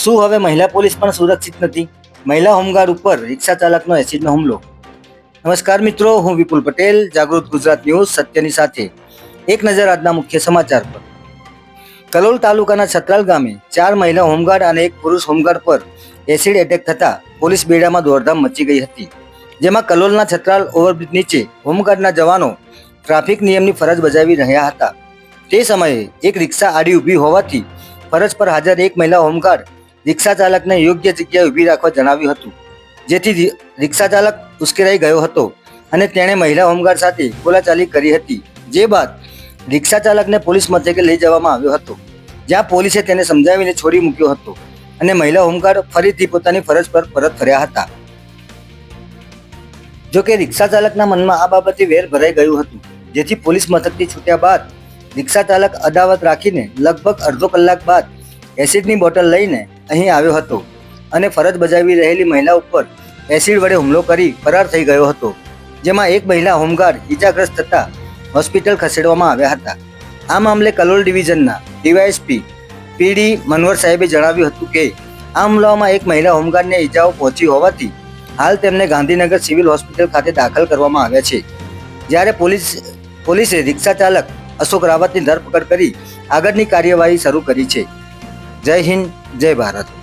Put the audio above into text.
શું હવે મહિલા પોલીસ પણ સુરક્ષિત નથી? મહિલા હોમગાર્ડ ઉપર રિક્ષા ચાલકનો એસિડનો હુમલો. નમસ્કાર મિત્રો, હું વિપુલ પટેલ, જાગૃત ગુજરાત ન્યૂઝ સત્યની સાથે. એક નજર આજના મુખ્ય સમાચાર પર. કલોલ તાલુકાના છત્રાલ ગામે ચાર મહિલા હોમગાર્ડ અને એક પુરુષ હોમગાર્ડ પર એસિડ એટેક થતા પોલીસ બેડામાં દોડધામ મચી ગઈ હતી. જેમાં કલોલના છત્રાલ ઓવરબ્રિજ નીચે હોમગાર્ડના જવાનો ટ્રાફિક નિયમની ફરજ બજાવી રહ્યા હતા. તે સમયે એક રિક્ષા આડી ઊભી હોવાથી ફરજ પર હાજર એક મહિલા હોમગાર્ડ રિક્ષા ચાલકને યોગ્ય જગ્યાએ ઊભી રાખવા જણાવ્યું હતું. જેથી રિક્ષા ચાલક ઉશ્કેરાઈ ગયો હતો અને તેણે મહિલા હોમગાર્ડ સાથે બોલાચાલી કરી હતી. જે બાદ રિક્ષા ચાલકને પોલીસ મથકે લઈ જવામાં આવ્યો હતો. જ્યાં પોલીસે તેને સમજાવીને છોડી મૂક્યો હતો અને મહિલા હોમગાર્ડ ફરીથી પોતાની ફરજ પર પરત ફર્યા હતા. જો કે રિક્ષા ચાલકના મનમાં આ બાબતે વેર ભરાઈ ગયું હતું. જેથી પોલીસ મથકથી છૂટ્યા બાદ રિક્ષા ચાલક અદાવત રાખીને લગભગ અડધો કલાક બાદ એસિડની બોટલ લઈને અહીં આવ્યો હતો અને ફરજ બજાવી રહેલી મહિલા ઉપર એસિડ વડે હુમલો કરી ફરાર થઈ ગયો હતો, જેમાં એક મહિલા હોમગાર્ડ ઈજાગ્રસ્ત થતા હોસ્પિટલ ખસેડવામાં આવ્યા હતા. આ મામલે કલોલ ડિવિઝનના ડીવાયએસપી પીડી મનવર સાહેબે જણાવ્યું હતું કે, આ હુમલામાં એક મહિલા હોમગાર્ડને ઈજાઓ પહોંચી હોવાથી હાલ તેમને ગાંધીનગર સિવિલ હોસ્પિટલ ખાતે દાખલ કરવામાં આવ્યા છે. જ્યારે પોલીસ, પોલીસે રિક્ષા ચાલક અશોક રાવતની ધરપકડ કરી આગળની કાર્યવાહી શરૂ કરી છે. જય હિન્દ જય ભારત.